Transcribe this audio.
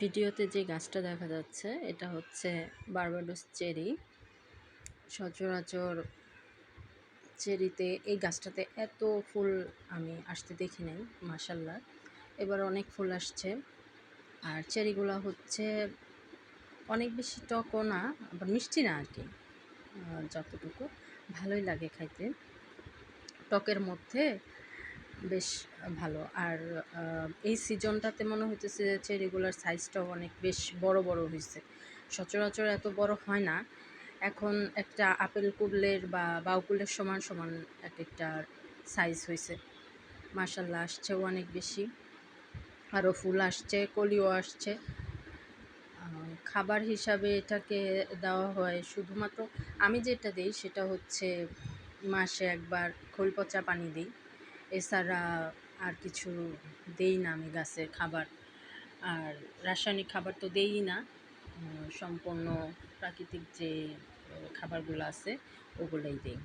ভিডিওতে যে গাছটা দেখা যাচ্ছে, এটা হচ্ছে বারবাডোস চেরি। সচরাচর চেরিতে এই গাছটাতে এত ফুল আমি আসতে দেখি নাই মাসাল্লাহ এবার অনেক ফুল আসছে। আর চেরিগুলো হচ্ছে অনেক বেশি টকও না, আবার মিষ্টি না আর কি যতটুকু। ভালোই লাগে খাইতে। টকের মধ্যে বেশ ভালো। আর এই সিজনটাতে মনে হইতেছে যে রেগুলার সাইজটাও অনেক বেশ বড় বড় হয়েছে সচরাচর এত বড় হয় না। এখন একটা আপেল কুলের বা বাউকুলের সমান সমান এক একটা সাইজ হয়েছে মার্শাল্লাহ আসছেও অনেক বেশি। আরও ফুল আসছে, কলিও আসছে। খাবার হিসাবে এটাকে দেওয়া হয় শুধুমাত্র, আমি যেটা দিই সেটা হচ্ছে মাসে একবার খোল পচা পানি দিই। এছাড়া আর কিছু দেই না আমি গাছের খাবার। আর রাসায়নিক খাবার তো দেই না। সম্পূর্ণ প্রাকৃতিক যে খাবারগুলো আছে, ওগুলোই দিই।